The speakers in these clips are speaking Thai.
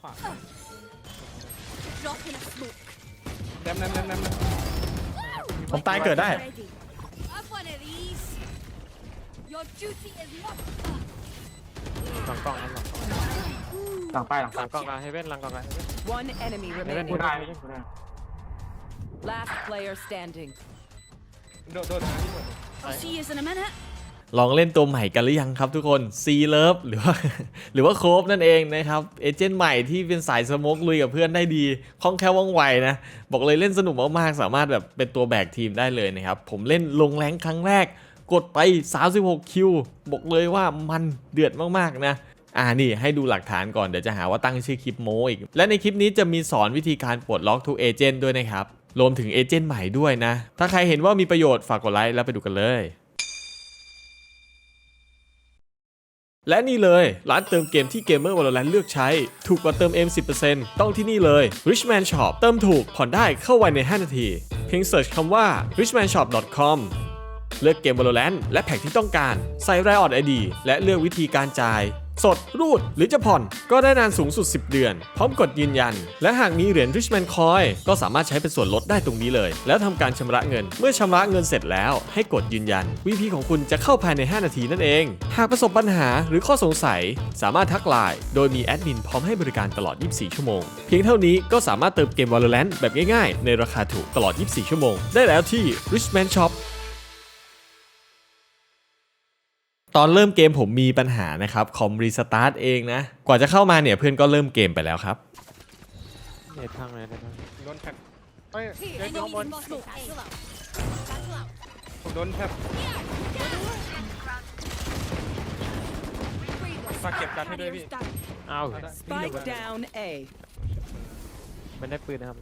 ขวา Drop in a smoke. แดมแดมแดมแดมแดมผมตายเกิดได้ Ready. Have one of these. Your duty is not. หลังกล้องนั้นหลังกล้องหลังป้ายหลังหลังกล้องกลางเฮเว่นหลังกล้องกลางเฮเว่น One enemy เฮเว่นพูด remaining. ได้พูดได้ Last player standing. โดดโดดนะพี่โดด I'll see you in a minute. ลองเล่นตัวใหม่กันหรือยังครับทุกคน C Love หรือว่าหรือว่าโคฟนั่นเองนะครับเอเจนต์ใหม่ที่เป็นสายสโมกลุยกับเพื่อนได้ดีคล่องแคล่วว่องไวนะ บอกเลยเล่นสนุกมากๆ สามารถแบบเป็นตัวแบกทีมได้เลยนะครับ ผมเล่นลงแรงครั้งแรก กดไป 36 คิว บอกเลยว่ามันเดือดมากๆนะอ่านี่ให้ดูหลักฐานก่อนเดี๋ยวจะหาว่าตั้งชื่อคลิปโมอีก และในคลิปนี้จะมีสอนวิธีการปลดล็อกทุกเอเจนต์ด้วยนะครับรวมถึงเอเจนต์ใหม่ด้วยนะ ถ้าใครเห็นว่ามีประโยชน์ฝากกดไลค์แล้วไปดูกันเลย และนี่เลยร้านเติมเกมที่เกมเมอร์วอลเลนเลือกใช้ ถูกกว่าเติมเอ็ม10%ต้องที่นี่เลย Richman Shop เติมถูกผ่อนได้เข้าไวใน 5 นาที เพียงเสิร์ชคำว่า richmanshop.com เลือกเกม Valorant และแพ็กที่ต้องการ ใส่รายออดไอดีและเลือกวิธีการจ่าย สด รูด หรือจะผ่อน ก็ได้นานสูงสุด 10 เดือน พร้อมกดยืนยัน และหากมีเหรียญ Richman Coin ก็สามารถใช้เป็นส่วนลดได้ตรงนี้เลย แล้วทำการชำระเงิน เมื่อชำระเงินเสร็จแล้ว ให้กดยืนยัน VP ของคุณจะเข้าภายใน 5 นาทีนั่นเอง หากประสบปัญหาหรือข้อสงสัย สามารถทักไลน์โดยมีแอดมินพร้อมให้บริการตลอด 24 ชั่วโมง เพียงเท่านี้ก็สามารถเติมเกม Valorant แบบง่ายๆ ในราคาถูกตลอด 24 ชั่วโมง ได้แล้วที่ Richman Shop ตอนเริ่มเกมผมมีปัญหานะครับ คอมรีสตาร์ทเองนะ กว่าจะเข้ามาเนี่ยเพื่อนก็เริ่มเกมไปแล้วครับ เน็ตพังเลยเน็ตพังโดนแท็บเฮ้ยเดี๋ยวอยู่ข้างบน Smoke. Satchel out. Satchel out. ผมโดนแท็บฝากเก็บการให้ด้วยพี่ Barriers down. อ้าว Spike down A. มันได้ปืนนะครับ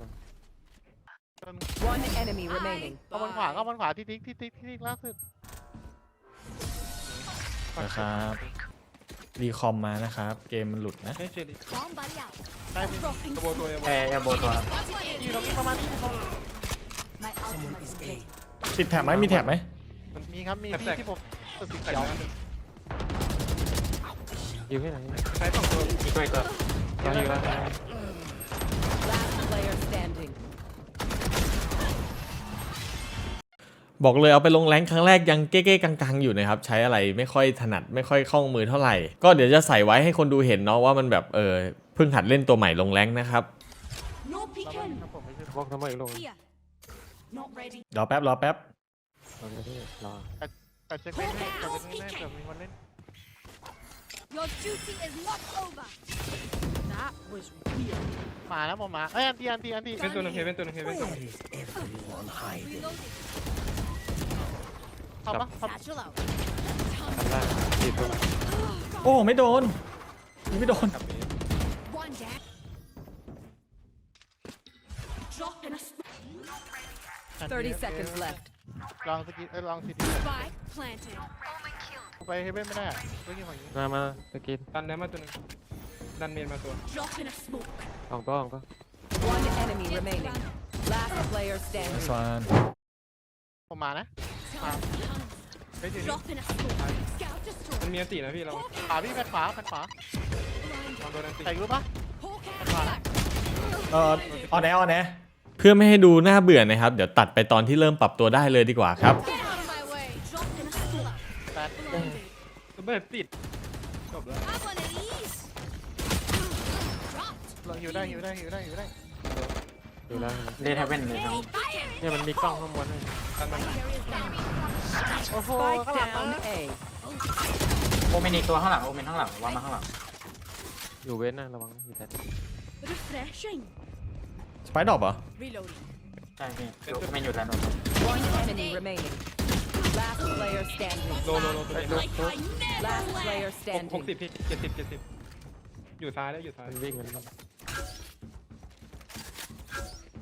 One enemy remaining. เข้าบนขวาเข้าบนขวาที่ติ๊กที่ติ๊กที่ติ๊กล่าสุด นะครับ รีคอมมานะครับ เกมมันหลุดนะไม่เจอดิ Bomb buddy out. ใช่พี่ Dropping กระโบตัวเองแอร์แอร์โบตัวอยู่ตรงนี้ประมาณนี้เขา My ultimate is ready. ติดแถบไหมมีแถบไหมมีครับมีพี่ที่ผมสุดสีใส่เขียวน้ำอยู่ที่ไหนใช้สองตัวมีตัวอีกตัวยังอยู่แล้ว บอกเลยเอาไปลงแรงครั้งแรกยังเก้ๆกังๆอยู่นะครับใช้อะไรไม่ค่อยถนัดไม่ค่อยคล่องมือเท่าไหร่ ก็เดี๋ยวจะใส่ไว้ให้คนดูเห็นเนาะว่ามันแบบเออเพิ่งหัดเล่นตัวใหม่ลงแรงนะครับ No peeking. ครับผมไม่ใช่พวกทำไมอีกลง Here. Not ready. รอแป๊บรอแป๊บรอที่รอแต่เช็คไม่แต่เช็คไม่ให้เผื่อมีคนเล่น Your duty is not over. That was weird. มาแล้วผมมาเอ้ยอันตีอันตีอันตีเป็นตัวหนึงเฮเป็นตัวหนึงเฮเป็นตัวหนึง Reloading. เข้าปะเข้า Satchel out. ทำได้จีบตัวโอ้ไม่โดนไม่โดน One dead. Drop in a smoke. 30 seconds left. ลองสกิลเอ้ยลองซีดี Spike planted. ไปเฮเว่นไม่ได้อะเมื่อกี้ของนี้มามาสกินดันแดมมาตัวหนึงดันเมนมาตัว Drop in a smoke. ออกก็ออกก็ One enemy remaining. Last player standing. สวานผมมานะ เฮ้ยเดี๋ยวนี้ Drop in a smoke. Scout destroy. มันมีอันตีนะพี่เราขวาพี่แผ่นขวาแผ่นขวาลองโดนอันตีใส่รู้ปะ Hawk แผ่นขวา out. เออออนแอออนแอเพื่อไม่ให้ดูน่าเบื่อนะครับ เดี๋ยวตัดไปตอนที่เริ่มปรับตัวได้เลยดีกว่าครับ Get out of my way. Drop in a smoke. แปด Blinded. ระเบิดติดจบแล้ว Have one of these. Dropped. ลองหิวได้หิวได้หิวได้หิวได้ดูแล้วเดทเฮเว่นเลยครับ Fire. เนี่ยมันมีกล้องข้างบนด้วยดันมัน Barriers down. โอ้โห Spike ข้างหลัง down A. โอเมนอีกตัวข้างหลังโอเมนข้างหลังวางมาข้างหลังอยู่เว้นนะระวังอยู่แต่ Refreshing. สไปดอบเหรอ Reloading. ใช่พี่โอเมนอยู่แล้วโดน One enemy remaining. Last player standing. โลโลโลตัวนี้ Like I never Last left. player หกหก standing. สิบพี่เจ็ดสิบเจ็ดสิบอยู่ซ้ายแล้วอยู่ซ้ายมันวิ่งมันวิ่ง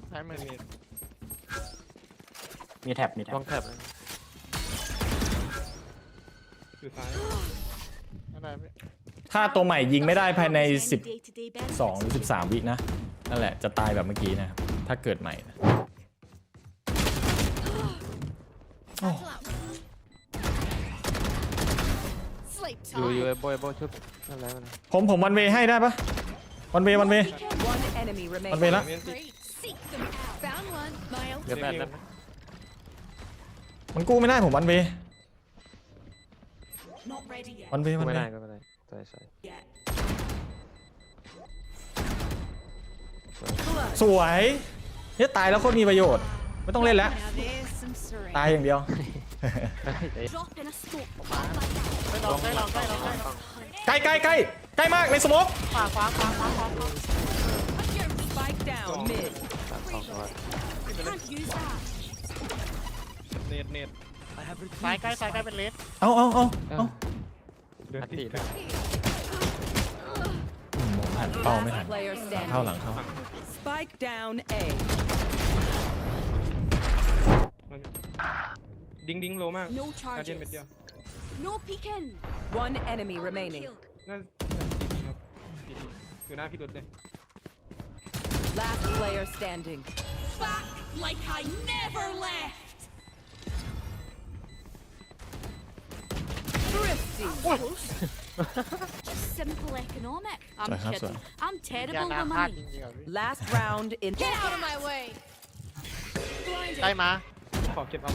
ใช้มือเมนมีแท็บมีแท็ต้บองแถบนะ อยู่ซ้ายไม่ได้พี่ถ้าตัวใหม่ยิงไม่ได้ภายใน Day-to-day benefits. 12หรือ13 วินะ นั่นแหละจะตายแบบเมื่อกี้นะครับถ้าเกิดใหม่นะ Satchel out. Sleep อยู่อยู่ time. ไอ้โบยโบยชุบนั่นแหละมันผมผมวันเวให้ได้ปะวันเววันเว One enemy วันเว remaining. ละเมียนติ Great. Seek them out. Found one. Miles. เดี๋ยวแปดแล้วนะมันกู้ไม่ได้ผมวันเว Not ready yet. วันเววันไม่เวได้ก็ไม่ได้ใช่ใช่ Yet. สวยเนี่ยตายแล้วโคตรมีประโยชน์ ไม่ต้องเล่นแล้ว Now there's some syringe. ตายอย่างเดียว Drop in a scope. ไม่ลองได้ลองได้ลองได้ใกล้ใกล้ใกล้ใกล้มากในสโมกขวาขวาขวาขวาขวา Spike down mid. สามสองตัว Can't use that. เน็ตเน็ต ซ้ายใกล้ซ้ายใกล้เป็นเลสเอาเอาเอาเอาเดินอัดติติดดอืมผมหันเป้าไม่ทัน Player เข้า standing. หลังเข้า Spike down A. ดิ้งดิ้งโลมาก No การเดียนเม็ด charges. เดียว No peeking. One enemy remaining. Kill. น่าครับอยู่หน้าพี่รุดเลย Last player standing. Back like I never left. Just simple economic. I'm Sorry, I'm kidding. sorry. I'm ยา terrible นา with พลาดจ money. ริงๆอะพี่ Last round in. Get out of my way. ใกล้ Blinded. มาขอเก็บเอา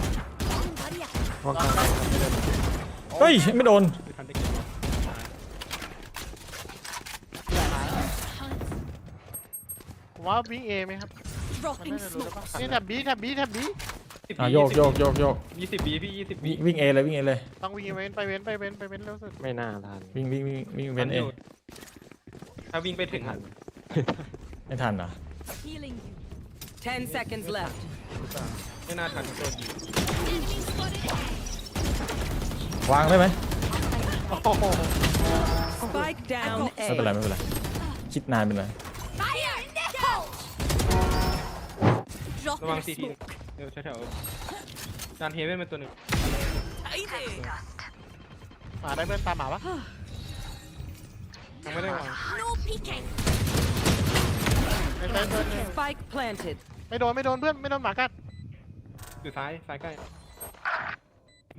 Wrong barrier. ห้องกลางเฮ้ยไม่โดน คือทันได้เก็บผมว่าวิ่งเอไหมครับ มัน Dropping น่าจะรู้แล้ว smoke. ป่ะนี่แถบบีแถบบีแถบบี อะโยกโยกโยกโยกยี่สิบบีพี่ยี่สิบบีวิ่งวิ่งเอเลยวิ่งเอเลยต้องวิ่งเว้นไปเว้นไปเว้นไปเว้นเร็วสุดไม่น่าทันวิ่งวิ่งวิ่งวิ่งเว้นเอถ้าวิ่งไปถึงทันไม่ทันเหรอ Healing you. Ten seconds left. ไม่น่าทันตัวดี Enemy spotted. วางได้ไหม Spike down ไม่เป็นไร A. ไม่เป็นไรคิดนานเป็นไร Fire in the hole. ระวัง Dropping ซี a ที smoke. เดี๋ยวแถวๆจานเฮเว่นเป็นตัวหนึ่งหมาได้เพื่อนตามหมาปะยังไม่ได้วาง No peeking. ไม่ใช่เพื่อนเนี่ย Spike planted. ไม่โดนไม่โดนเพื่อนไม่โดนหมากัดอยู่ซ้ายซ้ายใกล้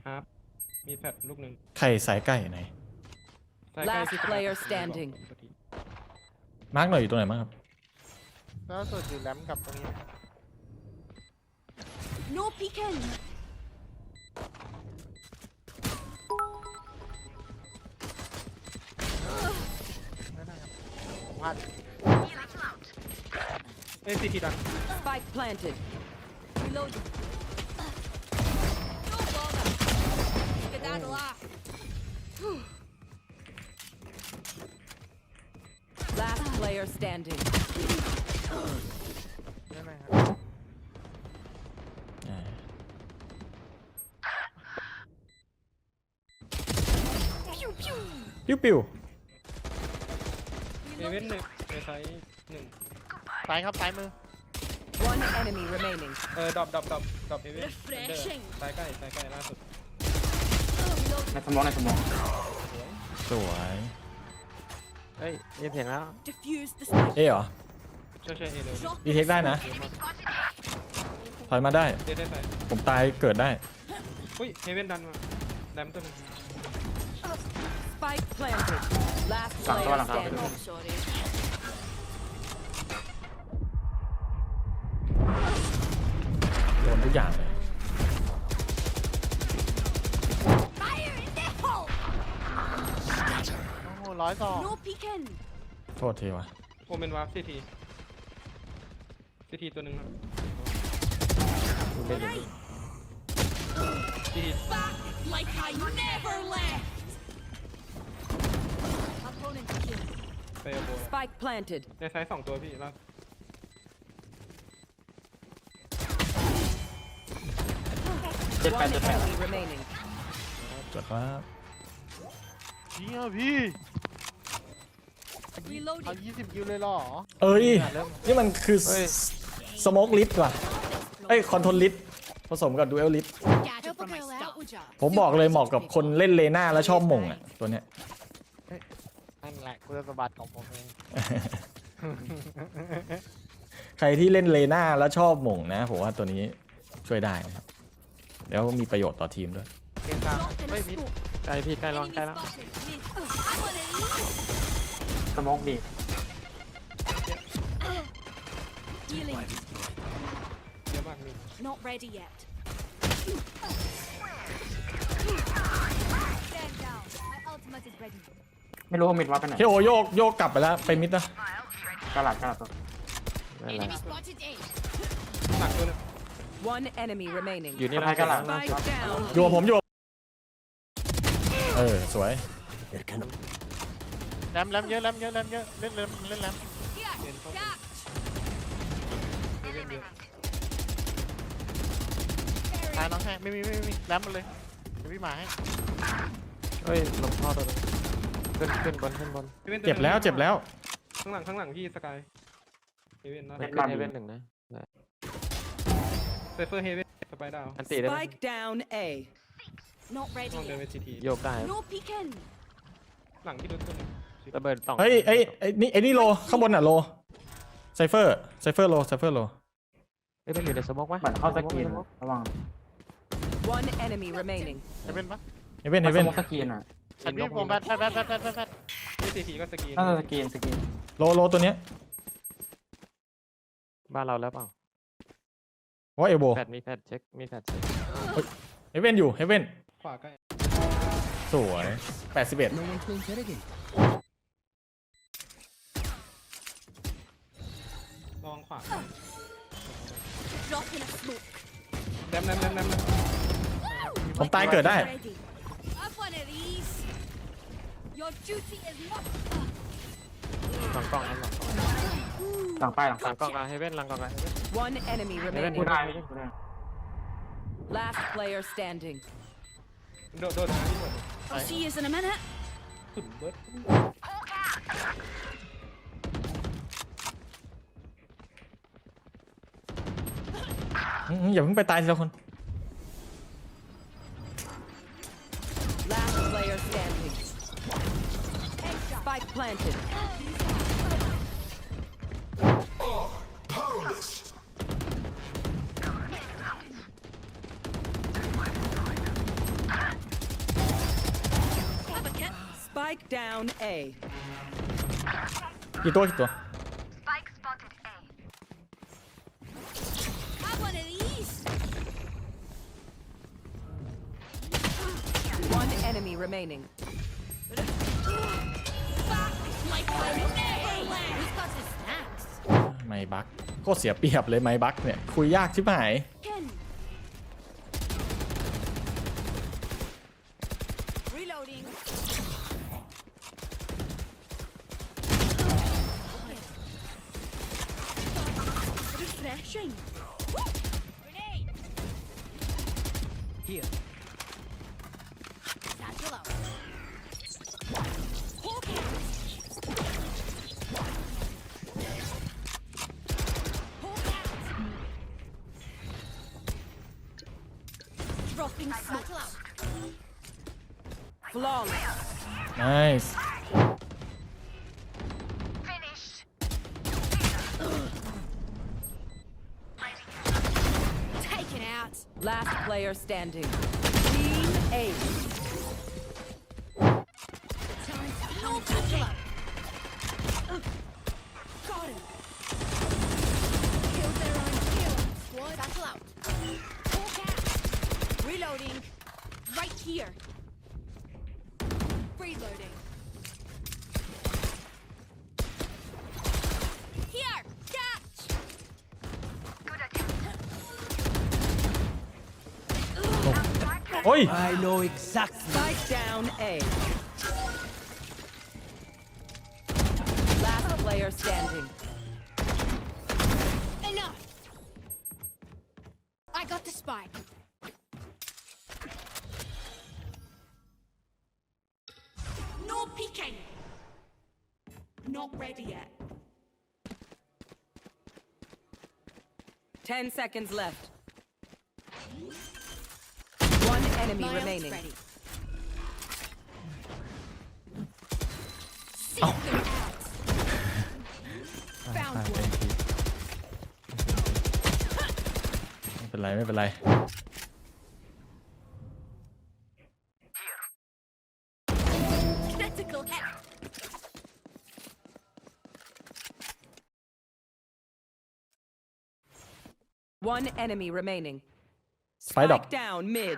ครับ มีแพดลูกหนึ่งใครสายใกล้ไหน ซ้ายใกล้ Last ที่ player standing มาร์กหน่อยอยู่ตรงไหนบ้างครับแล้วสุดอยู่แหลมกับตรงนี้ No peeking. ไม่ได้ครับผมพลาด เอ้ยซีทีดัง Spike planted. Reloading. No bother. Get that laugh. Last player standing. ปิ้วปิ้วเฮเว่นหนึ่งในซ้ายหนึ่งซ้ายครับซ้ายมือ One enemy remaining. เออดรอปดรอปดรอปดรอปเฮเว่น Refreshing. ซ้ายใกล้ซ้ายใกล้ล่าสุด Reload. ในสมองในสมองสวยเฮ้ยมีเสียงแล้ว Diffuse the spike. เอเหรอใช่ใช่เอเลย Drop ดีเทคได้นะถอยมาได้ เดได้ซ้ายผมตายเกิดได้อุ้ยเฮเว่นดันมาแดมตัวหนึง Spike planted. Last Lang player to, lang to. standing. Oh, sorry. โดนทุกอย่างเลย Fire in the hole. โอ้โหร้อยสอง No peeking. โทษทีวะโอเมนวาร์ปซีทีซีทีตัวหนึ่งครับเล่นอยู่ซีที Back like I never left. Opponent killed. ไปเอาโบว์ Spike planted. ในซ้ายสองตัวพี่ล่าเจ็ดแปด One เจ็ดแปด enemy remaining. จดว่าจริงเหรอพี่ Reloading. เอา20คิวเลยเหรอ เอ้ยเริ่มนี่มันคือสโมกลิฟต์ว่ะเอ้ยคอนโทรลลิฟต์ผสมกับดูเอลลิฟต์ Gadget for my stuff. ผมบอกเลยเหมาะกับคนเล่นเลน่าแล้วชอบหม่งอะ ตัวเนี้ยนั่นแหละ คุณสมบัติของผมเอง ใครที่เล่นเลน่าแล้วชอบหม่งนะผมว่าตัวนี้ช่วยได้นะครับแล้วมีประโยชน์ต่อทีมด้วย เกมกลาง Drop in ไม่ a มิด smoke. ใกล้พี่ใกล้ลอง Enemy ใกล้แล้ว spotted. Mid. I'm on a สมองบี Healing. เยอะมากมี Not ready yet. Stand down. My ultimate is ready. ไม่รู้ว่ามิดว่าไปไหนเคโอโยกโยกกลับไปแล้วไปมิดนะกระหลัดกระหลัดตัวนั่นแหละ Enemy spotted A. หลักตัวนึง One enemy remaining. อยู่นี่กระหลัด Spike down. อยู่กับผมอยู่กับเออสวยแรมแรมเยอะแรมเยอะแรมเยอะเล่นแรมเล่นแรม Here. Catch. เอเว่นเยอะตายน้องแค่ไม่มีไม่มีไม่มีแรมมันเลยเดี๋ยวพี่มาให้เฮ้ยลงท่อตัวนึง ขึ้นขึ้นบนขึ้นบนอว่นตัวเจ็บแล้วเจ็บแล้ว ข้างหลังข้างหลังพี่สกายเฮเว่นนะขึ้นเฮเว่นหนึ่งนะเซฟเฟอร์เฮเว่นสไปดาวอันตีได้ไหม Spike down A. Not ล ready องเดิน yet. ไปทีทีโยกได้ No peeking. หลังที่โดนตัวนึงระเบิดสองเฮ้ยไอ้ไอ้นี่ไอ้นี่โลข้างบนอะโลไซเฟอร์ไซเฟอร์โลไซเฟอร์โลเฮ้ยมันอยู่ในสโมกวะเหมือนเข้าสกรีนระวัง One enemy remaining. จะเป็นปะเฮเว่นมัเฮนสเว่นโมกสกรีนอะ ฉันพี่ผมแบทแบทแบทแบทแบทแบทแบทที่ทีทีก็สกรีนน่าจะสกรีนสกรีนโลโลตัวเนี้ยบ้านเราแล้วเปล่าว่าเอโบแฟดมีแฟดเช็ค มีแฟดเช็คเฮเว่นอยู่เฮเว่นขวาใกล้สวยแปดสิบเอ็ดลองขวา Drop in a smoke. แดมแดมแดมแดมผมตายเกิดได้ Your duty is not. หลังกล้องครับหลังกล้องหลังป้ายหลังหลัป้างยกล้องกลางเฮเว่นหลังกล้องกลางเฮเว่น One enemy เฮเว่น remaining. พูดได้ไม่พูดได้ Last player standing. โดดโดดนะที่หมด I'll see you in a minute. ขุนเบิร์ด อืมอย่าเพิ่งไปตายทีละคน planted. Have a kit. Spike down A. กี่ตัวกี่ตัว Have one of these. One enemy remaining. ตรเสียเปรียบเลยไหมบักเนี่ย คุยยากใช่ไหมย Here. Nice. Last player standing. Team A. Oy! I know exactly. Spike down A. Last player standing. Enough. I got the spike. No peeking. Not ready yet. Ten seconds left. enemy My ult's remaining. ready. Seek them out. Found one. ไม่เป็นไรไม่เป็นไร One enemy remaining. Spy dog. down mid.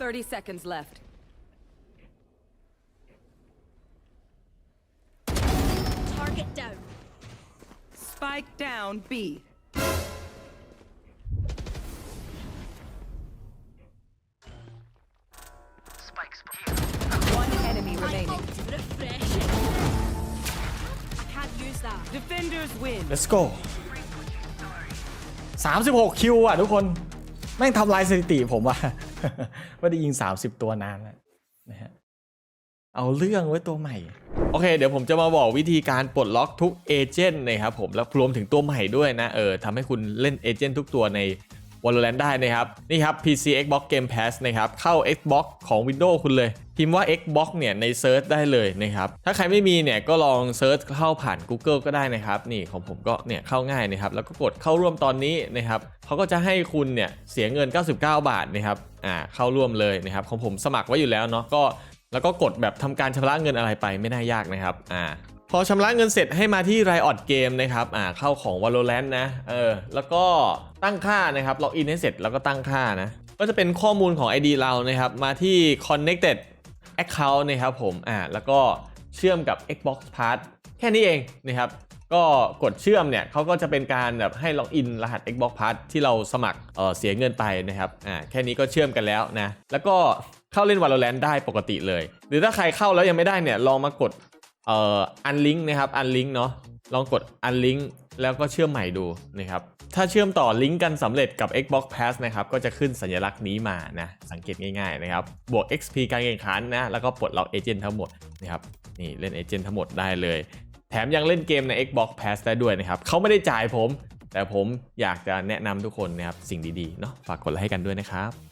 30 seconds left. Target down. Spike down B. Spikes. One enemy remaining. I can't use that. Defenders win. Let's go 36 คิวอ่ะทุกคน แม่งทำลายสถิติผมอ่ะ ไม่ได้ยิงสาวสิบตัวนานแล้วนะฮะเอาเรื่องไว้ตัวใหม่ โอเค เดี๋ยวผมจะมาบอกวิธีการปลดล็อกทุกเอเจนต์นะครับผมแล้วรวมถึงตัวใหม่ด้วยนะเออทำให้คุณเล่นเอเจนต์ทุกตัวใน Valorant ได้นะครับนี่ครับ PC Xbox Game Pass นะครับเข้า Xbox ของ Windows คุณเลย พิมพ์ว่า Xbox เนี่ยในเซิร์ชได้เลยนะครับถ้าใครไม่มีเนี่ยก็ลองเซิร์ชเข้าผ่าน Google ก็ได้นะครับนี่ของผมก็เนี่ยเข้าง่ายนะครับแล้วก็กดเข้าร่วมตอนนี้นะครับเขาก็จะให้คุณเนี่ยเสียเงิน 99 บาทนะครับอ่าเข้าร่วมเลยนะครับของผมสมัครไว้อยู่แล้วเนาะก็แล้วก็กดแบบทำการชำระเงินอะไรไปไม่น่ายากนะครับ อ่า พอชำระเงินเสร็จให้มาที่ Riot Game นะครับอ่าเข้าของ Valorant นะเออแล้วก็ตั้งค่านะครับล็อกอินให้เสร็จแล้วก็ตั้งค่านะก็จะเป็นข้อมูลของ ID เรานะครับมาที่ Connected Account นะครับผมอ่าแล้วก็เชื่อมกับ Xbox Pass แค่นี้เองนะครับก็กดเชื่อมเนี่ยเขาก็จะเป็นการแบบให้ล็อกอินรหัส Xbox Pass ที่เราสมัครเออเสียเงินไปนะครับอ่าแค่นี้ก็เชื่อมกันแล้วนะแล้วก็เข้าเล่น Valorant ได้ปกติเลย หรือถ้าใครเข้าแล้วยังไม่ได้เนี่ยลองมากด เอ่ออันลิงก์นะครับอันลิงก์เนาะลองกดอันลิงก์แล้วก็เชื่อมใหม่ดูนะครับถ้าเชื่อมต่อลิงก์กันสำเร็จกับ Xbox Pass นะครับก็จะขึ้นสัญลักษณ์นี้มานะสังเกตง่ายๆนะครับบวก XP การแข่งขันนะแล้วก็ปลดล็อกเอเจนต์ทั้งหมดนะครับนี่เล่นเอเจนต์ทั้งหมดได้เลย แถมยังเล่นเกมใน Xbox Pass ได้ด้วยนะครับเขาไม่ได้จ่ายผม แต่ผมอยากจะแนะนำทุกคนนะครับสิ่งดีๆเนาะฝากกดไลค์ให้กันด้วยนะครับ